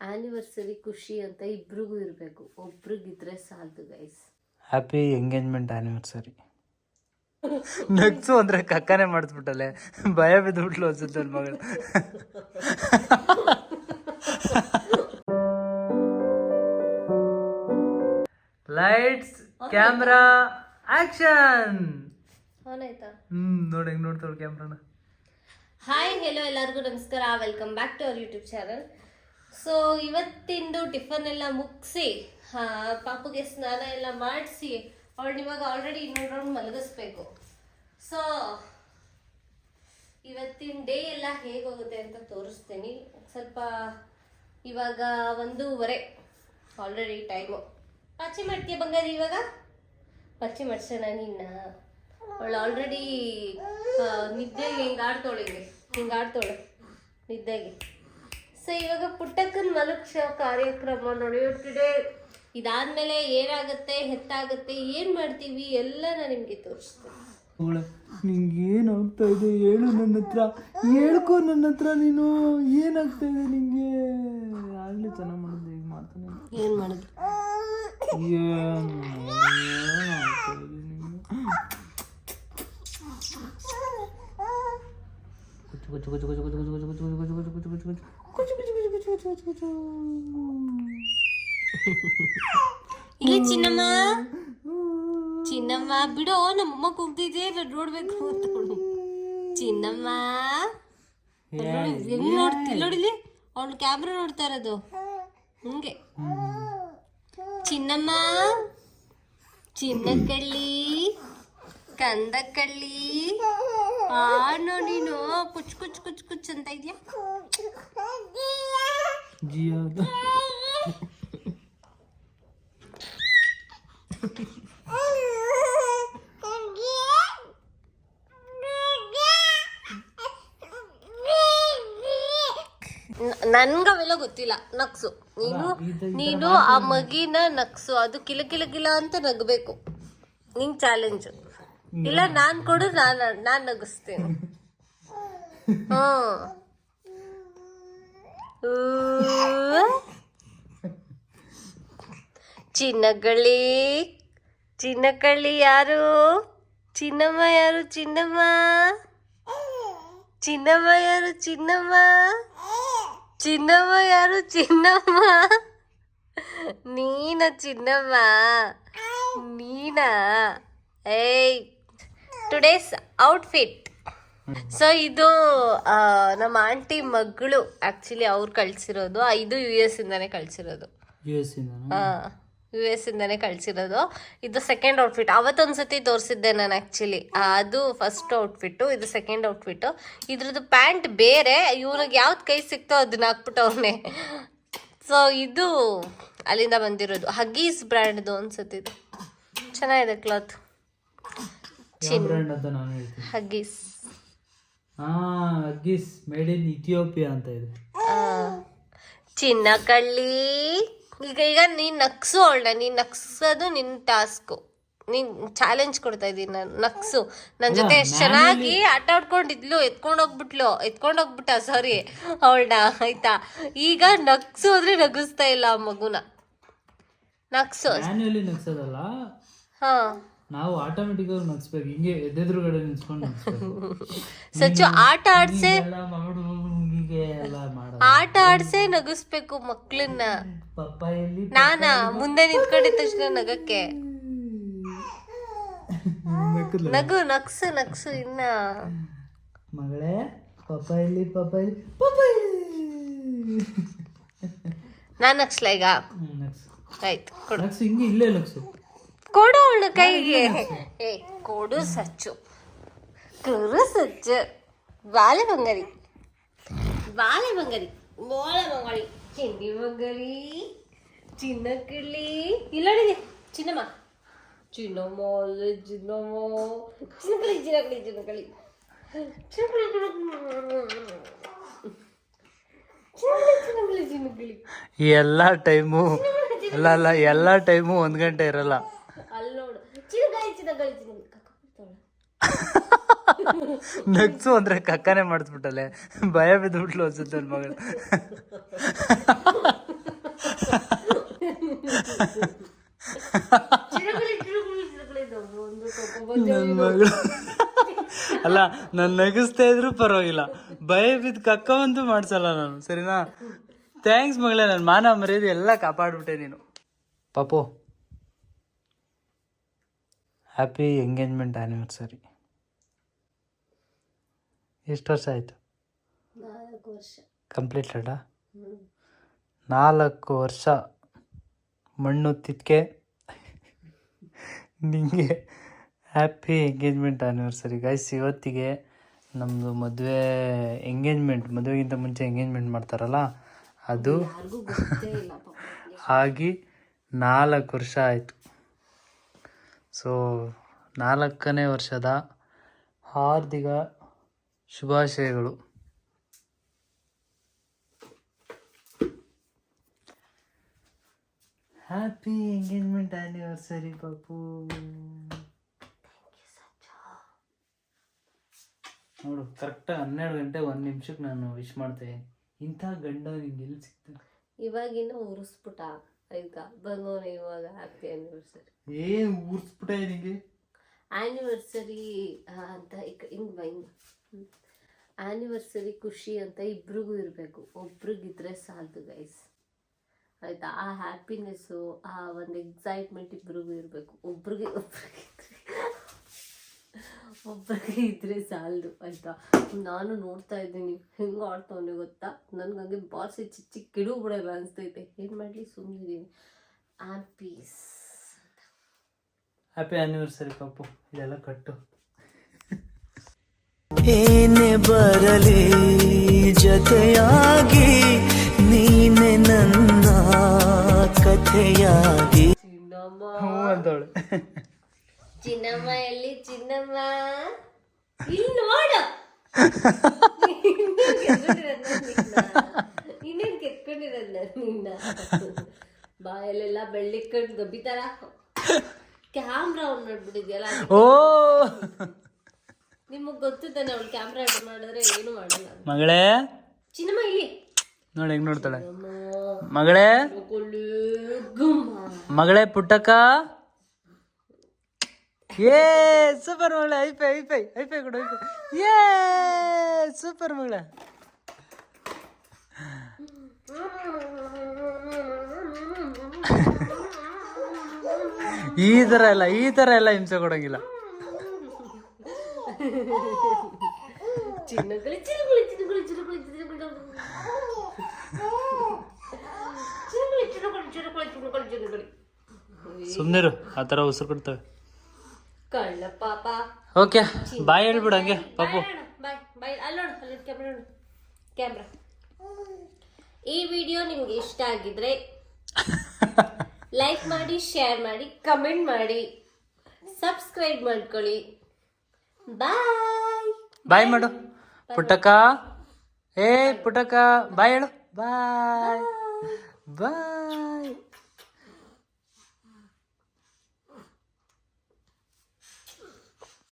Anniversary ಖುಷಿ ಅಂತ ಇಬ್ರಿಗೂ ಇರಬೇಕು. ಒಬ್ರಿಗಿದ್ರೆ ಸಾಲದು ಗೈಸ್ ಹ್ಯಾಪಿ ಎಂಗೇಜ್ಮೆಂಟ್ ಆನಿವರ್ಸರಿ ನಗ್ಸು ಅಂದ್ರೆ ಕಕ್ಕನೆ ಮಾಡಿಸ್ಬಿಟ್ಟಲೆ ಭಯ ಬಿದ್ದುಬಿಟ್ಲು ಅನ್ಸುತ್ತೆ ನನ್ನ ಮಗಳು. ಲೈಟ್ಸ್ ಕ್ಯಾಮ್ರಾ ಆಕ್ಷನ್ ಹ್ಮ್ ನೋಡಿ ಹೆಂಗ್ ನೋಡ್ತಾಳು ಕ್ಯಾಮ್ರಾನ ಹಾಯ್ ಹೆಲೋ ಎಲ್ಲರಿಗೂ ನಮಸ್ಕಾರ. Welcome back to our YouTube channel so ಇವತ್ತಿಂದು tiffin ಎಲ್ಲ ಮುಗಿಸಿ ಪಾಪುಗೆ ಸ್ನಾನ ಎಲ್ಲ ಮಾಡಿಸಿ, ಅವಳು ಇವಾಗ ಆಲ್ರೆಡಿ ಇನ್ನೊಂದು ರೌಂಡ್ ಮಲಗಿಸ್ಬೇಕು. ಸೊ ಇವತ್ತಿನ ಡೇ ಎಲ್ಲ ಹೇಗೋಗುತ್ತೆ ಅಂತ ತೋರಿಸ್ತೀನಿ. ಸ್ವಲ್ಪ ಇವಾಗ ಒಂದೂವರೆ ಆಲ್ರೆಡಿ ಟೈಮು ಪಾಚಿ ಮಾಡ್ತೀಯ ಬಂಗಾರಿ ಇವಾಗ? ಪಾಚಿ ಮಾಡ್ಸೋಣ ನಿನ್ನ. ಅವಳು ಆಲ್ರೆಡಿ ನಿದ್ದೆಗೆ ಹಿಂಗೆ ಆಡ್ತೋಳಿಗೆ ಹಿಂಗೆ ನಿದ್ದೆಗೆ. ಸೊ ಇವಾಗ ಪುಟ್ಟಕ್ಕನ ಮಲಕ್ಷ ಕಾರ್ಯಕ್ರಮ ನಡೆಯುತ್ತಿದೆ ಇದಾದ್ಮೇಲೆ ಏನಾಗುತ್ತೆ ಹೆತ್ತಾಗುತ್ತೆ ಏನು ಮಾಡ್ತೀವಿ ಎಲ್ಲ ನಾನು ನಿಮಗೆ ತೋರಿಸ್ತೀನಿ. ನಿಂಗೆ ಏನಾಗ್ತಾ ಇದೆ? ಹೇಳು ನನ್ನ ಹತ್ರ. ಹೇಳ್ಕೊ ನನ್ನ ಹತ್ರ ನೀನು. ಏನಾಗ್ತಾ ಇದೆ ನಿಂಗೆ? ಆಗ್ಲಿ ಚೆನ್ನಾಗಿ ಮಾಡಿದ್ದೆ ಈಗ ಮಾಡ್ತಾನೆ ಏನು ಮಾಡೋದು? ಏನು ಇಲ್ಲಿ ಚಿನ್ನಮ್ಮ. ಚಿನ್ನಮ್ಮ, ಬಿಡು ನಮ್ಮಮ್ಮ ಕೂಗ್ತಿದ್ದೆ ನೋಡ್ಬೇಕು ಅಂತ ಚಿನ್ನಮ್ಮ. ಹೆಂಗ್ ನೋಡ್ತಿ ನೋಡಿಲಿ ಅವಳು ಕ್ಯಾಮ್ರಾ ನೋಡ್ತಾ ಇರೋದು. ಹಂಗೆ. ಚಿನ್ನಮ್ಮ. ಚಿನ್ನ ಕಳ್ಳಿ ಕಂದ ಕಳ್ಳಿ ಆನೋ ನೀನು ಕುಚ್ ಕುಚ್ ಕುಚ್ ಕುಚ್ ಅಂತ ಇದೆಯಾ ಜಿಯಾದ ನನ್ಗ ಅವೆಲ್ಲ ಗೊತ್ತಿಲ್ಲ ನಕ್ಸು ನೀನು ನೀನು ಆ ಮಗಿನ ನಕ್ಸು ಅದು ಕಿಲ ಕಿಲ ಕಿಲ ಅಂತ ನಗಬೇಕು ನಿಂಗ್ ಚಾಲೆಂಜ್ ಇಲ್ಲ ನಾನ್ ಕೊಡು ನಾನು ನಾನ್ ನಗಿಸ್ತೀನಿ. ಹ್ಮ್. ಚಿನ್ನಗಳಿ. ಚಿನ್ನಕಳ್ಳಿ ಯಾರು? ಚಿನ್ನಮ್ಮ ಯಾರು ಚಿನ್ನಮ್ಮ? ಚಿನ್ನಮ್ಮ ಯಾರು ಚಿನ್ನಮ್ಮ? ಚಿನ್ನಮ್ಮ ಯಾರು ಚಿನ್ನಮ್ಮ? ನೀನ ಚಿನ್ನಮ್ಮ. ನೀನಾ? ಏಯ್. ಟುಡೇಸ್ ಔಟ್ಫಿಟ್ ಸೊ ಇದು ನಮ್ಮ ಆಂಟಿ ಮಗಳು ಆಕ್ಚುಲಿ ಅವ್ರು ಕಳ್ಸಿರೋದು. ಇದು ಯು ಎಸ್ ಇಂದಾನೆ ಕಳ್ಸಿರೋದು. ಯು ಎಸ್ ಇಂದಾನೆ? ಕಳ್ಸಿರೋದು. ಇದು ಸೆಕೆಂಡ್ ಔಟ್ಫಿಟ್ ಅವತ್ತೊಂದ್ಸತಿ ತೋರಿಸಿದ್ದೆ ನಾನು ಆ್ಯಕ್ಚುಲಿ ಅದು ಫಸ್ಟ್ ಔಟ್ಫಿಟ್ಟು ಇದು ಸೆಕೆಂಡ್ ಔಟ್ಫಿಟ್ಟು ಇದ್ರದ್ದು ಪ್ಯಾಂಟ್ ಬೇರೆ. ಇವ್ರಿಗೆ ಯಾವ್ದು ಕೈ ಸಿಕ್ತೋ ಅದನ್ನ ಹಾಕ್ಬಿಟ್ಟವ್ನೆ ಸೊ ಇದು ಅಲ್ಲಿಂದ ಬಂದಿರೋದು. ಹಗೀಸ್ ಬ್ರ್ಯಾಂಡ್ದು ಅನ್ಸುತ್ತೆ ಇದು ಚೆನ್ನಾಗಿದೆ ಕ್ಲಾತ್ ಬ್ರ್ಯಾಂಡ್ ಅಂತ ನಾನು ಹೇಳ್ತೀನಿ. ಹಗೀಸ್ ಹಾ ಅಗ್ಗಿಸ್ ಮೇಡ್ ಇನ್ ಇಥಿಯೋಪಿಯಾ ಅಂತ ಇದೆ. ಚಿನ್ನ ಕಳ್ಳಿ. ಈಗ ಈಗ ನೀನ್ ನಕ್ಸು ಅವಳನ್ನ ನೀನ್ ನಕ್ಸೋದು ನಿನ್ ಟಾಸ್ಕು ನೀನ್ ಚಾಲೆಂಜ್ ಕೊಡ್ತಾ ಇದ್ದೀನಿ ನಾನು ನಕ್ಸು. ನನ್ನ ಜೊತೆ ಎಷ್ಟು ಚೆನ್ನಾಗಿ ಆಟ ಆಡ್ಕೊಂಡಿದ್ಲು ಎತ್ಕೊಂಡು ಹೋಗ್ಬಿಟ್ಲು ಎತ್ಕೊಂಡು ಹೋಗ್ಬಿಟ್ಟ ಸಾರಿ ಅವಳನ್ನ ಆಯ್ತಾ? ಈಗ ನಕ್ಸು ಅಂದ್ರೆ ನಗಿಸ್ತಾ ಇಲ್ಲ ಆ ಮಗುನ. ನಕ್ಸು ಹಾ. ನಾವು ಆಟೋಮೆಟಿಕ್ ಆಗಿ ನಗ್ಸ್ಬೇಕು ಹಿಂಗೆ ಎದ್ದೆದುರುಗಡೆ ನಿಲ್ಸ್ಕೊಂಡು ನಗ್ಸ್ಬೇಕು ಸಚ್ಚು ಆಟ ಆಡ್ಸೆ ಎಲ್ಲ ಮಾಡು ಎಲ್ಲ ಆಟ ಆಡ್ಸೆ ನಗಿಸ್ಬೇಕು ಮಕ್ಳನ್ನ. ಪಪ್ಪಾಯಲ್ಲಿ ನಾನಾ ಮುಂದೆ ನಿಂತ್ಕೊಂಡಿದ್ದ ತಕ್ಷಣ ನಗಕ್ಕೆ. ನಗು ನಗ್ಸು ನಗ್ಸು ಇನ್ನ. ಮಗಳೇ ಪಪ್ಪಾಯಲ್ಲಿ ಪಪ್ಪಾಯಲ್ಲಿ ಪಪ್ಪಾಯಲ್ಲಿ. ನಾನು ನಗ್ಸ್ಲಾ ಈಗ? ನಗ್ಸು. ಆಯ್ತು ಕೊಡು. ನಗ್ಸು ಹಿಂಗೆ ಇಲ್ಲೇ ನಗ್ಸು ಕೊಡು ಅವಳ ಕೈಗೆ ಏ ಕೊಡು ಸಚ್ಚು ಕೊಡು ಸಚ್ಚು ಬಾಳೆ ಬಂಗಾರಿ ಬಾಳೆ ಬಂಗಾರಿ ಬಾಳೆ ಬಂಗಾರಿ ಚಿಂದಿ ಬಂಗಾರಿ ಚಿನ್ನ ಕಿಳ್ಳಿ ಇಲ್ಲ ನೋಡಿದೆ ಚಿನ್ನಮ್ಮ ಚಿನ್ನಮ್ಮ ಅಲ್ಲೇ ಚಿನ್ನಮ್ಮ ಚಿನ್ನಕಳಿ ಚಿನ್ನಕಳಿ ಚಿನ್ನಕಳಿ ಚಿನ್ನಕಳಿ ಚಿನ್ನಕಳಿ ಚಿನ್ನಕಳಿ ಎಲ್ಲ ಟೈಮು ಅಲ್ಲ ಅಲ್ಲ ಎಲ್ಲ ಟೈಮು ಒಂದ್ ಗಂಟೆ ಇರಲ್ಲ ನಗ್ಸು ಅಂದ್ರೆ ಕಕ್ಕನೆ ಮಾಡಿಸ್ಬಿಟ್ಟಲೆ. ಭಯ ಬಿದ್ದುಬಿಟ್ಲು ಅನ್ಸುತ್ತೆ ನನ್ನ ಮಗಳು. ನನ್ನ ಮಗಳು. ಅಲ್ಲ ನಾನು ನಗಿಸ್ತಾ ಇದ್ರು ಪರವಾಗಿಲ್ಲ. ಭಯ ಬಿದ್ದು ಒಂದು ಮಾಡ್ಸಲ್ಲ ನಾನು ಸರಿನಾ? ಥ್ಯಾಂಕ್ಸ್ ಮಗಳೇ ನನ್ನ ಮಾನ ಮರ್ಯಾದೆ ಎಲ್ಲ ಕಾಪಾಡ್ಬಿಟ್ಟೆ ನೀನು. ಪಾಪು ಹ್ಯಾಪಿ ಎಂಗೇಜ್ಮೆಂಟ್ ಆ್ಯನಿವರ್ಸರಿ ಎಷ್ಟು ವರ್ಷ ಆಯಿತು? ನಾಲ್ಕು ವರ್ಷ. ಕಂಪ್ಲೀಟೆಡಾ ಹ್ಮ್. ನಾಲ್ಕು ವರ್ಷ ಮಣ್ಣು ತಿಕ್ಕೆ ನಿಮಗೆ ಹ್ಯಾಪಿ ಎಂಗೇಜ್ಮೆಂಟ್ ಆ್ಯನಿವರ್ಸರಿ ಗೈಸ್ ಇವತ್ತಿಗೆ ನಮ್ಮದು ಮದುವೆ ಎಂಗೇಜ್ಮೆಂಟ್ ಮದುವೆಗಿಂತ ಮುಂಚೆ ಎಂಗೇಜ್ಮೆಂಟ್ ಮಾಡ್ತಾರಲ್ಲ ಅದು ಆಗಿ ನಾಲ್ಕು ವರ್ಷ ಆಯಿತು. ಸೊ ನಾಲ್ಕನೇ ವರ್ಷದ ಹಾರ್ದಿಕ ಶುಭಾಶಯಗಳು. ಹ್ಯಾಪಿ ಎಂಗೇಜ್ಮೆಂಟ್ ಆ್ಯನಿವರ್ಸರಿ ಪಾಪು ನೋಡು ಕರೆಕ್ಟ್ ಹನ್ನೆರಡು ಗಂಟೆ ಒಂದು ನಿಮಿಷಕ್ಕೆ ನಾನು ವಿಶ್ ಮಾಡ್ತೇನೆ ಇಂಥ ಗಂಡ ನಿಂಗೆ ಎಲ್ಲಿ ಸಿಗ್ತಾನೆ ಇವಾಗಿನ ಉರಿಸ್ಬಿಟ್ಟ ಆಯ್ತಾ? ಬಂದವನು ಇವಾಗ ಹ್ಯಾಪಿ ಆ್ಯನಿವರ್ಸರಿ ಏನು ಊರ್ಸ್ಬಿಟ್ಟೆ ನಿಂಗೆ? ಆ್ಯನಿವರ್ಸರಿ ಅಂತ ಹಿಂಗೆ ಬೈ ಆ್ಯನಿವರ್ಸರಿ ಖುಷಿ ಅಂತ ಇಬ್ರಿಗೂ ಇರಬೇಕು. ಒಬ್ರಿಗಿದ್ರೆ ಸಾಲದು ಗೈಸ್ ಆಯ್ತಾ? ಆ ಹ್ಯಾಪಿನೆಸ್ಸು ಆ ಒಂದು ಎಕ್ಸೈಟ್ಮೆಂಟ್ ಇಬ್ರಿಗೂ ಇರಬೇಕು. ಒಬ್ರಿಗೆ ಒಬ್ರಿಗೆ ಒಬ್ಬರಿಗೆ ಇದ್ರೆ ಸಾಲದು ಆಯ್ತಾ ನಾನು ನೋಡ್ತಾ ಇದ್ದೀನಿ. ಹೆಂಗೆ ಆಡ್ತವನೆ ಗೊತ್ತಾ? ನನಗಂಗೆ ಬಾಸಿ ಚಿಕ್ಕ ಚಿಕ್ಕ ಕಿಡು ಬಿಡಲ್ಲ ಅನಿಸ್ತೈತೆ. ಏನು ಮಾಡಲಿ? ಸುಮ್ಮನಿದ್ದೀನಿ am peace. Happy anniversary Pappu. ಇದೆಲ್ಲ ಕಟ್ಟು. ಏನೇ ಬರಲಿ ಜೊತೆಯಾಗಿ ಚಿನ್ನಮ್ಮ ಎಲ್ಲಿ ಚಿನ್ನಮ್ಮ. ಇಲ್ಲಿ ನೋಡು. ಇನ್ನೇನ್ ಕೆತ್ಕೊಂಡಿರೋದ್ ನಿನ್ನ? ಬಾಯಲ್ಲೆಲ್ಲ ಬೆಳ್ಳಿಕೊಂಡು ಗಬ್ಬಿತಾರ ಕ್ಯಾಮ್ರಾ ಅವ್ನು ನೋಡ್ಬಿಟ್ಟಿದ್ಯಲ್ಲ ಓ. ನಿಮಗ್ ಗೊತ್ತು ತಾನೆ ಅವ್ಳು ಕ್ಯಾಮ್ರಾ ಆರ್ಡರ್ ಮಾಡಿದ್ರೆ ಏನು ಮಾಡಲ್ಲ ಮಗಳೇ. ಚಿನ್ನಮ್ಮ ಇಲ್ಲಿ. ನೋಡಿ ಹೆಂಗ್ ನೋಡ್ತಾಳೆ. ಮಗಳೇ. ಮಗಳೇ ಪುಟ್ಟಕ್ಕ. ಏ ಸೂಪರ್ ಮಗಳ ಐಪೈ ಐಪೈ ಐಪೈ ಕೊಡು ಐಪೈ ಏ ಸೂಪರ್ ಮಗಳ. ಈ ಥರ ಎಲ್ಲ ಈ ಥರ ಎಲ್ಲ ಹಿಂಸೆ ಕೊಡೋಂಗಿಲ್ಲ. ಸುಮ್ಮನಿರು ಆ ಥರ ಉಸಿರು ಕೊಡ್ತವೆ. ಕಳ್ಳ ಪಾಪ. ಓಕೆ ಬಾಯ್ ಹೇಳ್ಬಿಡು ಹಂಗೆ ಪಾಪು. ಬಾಯ್ ಬಾಯ್ ಅಲ್ಲಿ ನೋಡು ಅಲ್ಲಿ ಕ್ಯಾಮ್ರಾ ನೋಡು. ಕ್ಯಾಮ್ರಾ ಈ ವಿಡಿಯೋ ನಿಮ್ಗೆ ಇಷ್ಟ ಆಗಿದ್ರೆ ಲೈಕ್ ಮಾಡಿ ಶೇರ್ ಮಾಡಿ ಕಮೆಂಟ್ ಮಾಡಿ. ಸಬ್ಸ್ಕ್ರೈಬ್ ಮಾಡ್ಕೊಳ್ಳಿ. ಬಾಯ್ ಬಾಯ್ ಮಾಡು. ಪುಟಕ ಏ ಪುಟಕ ಬಾಯ್ ಹೇಳು. ಬಾಯ್ ಬಾಯ್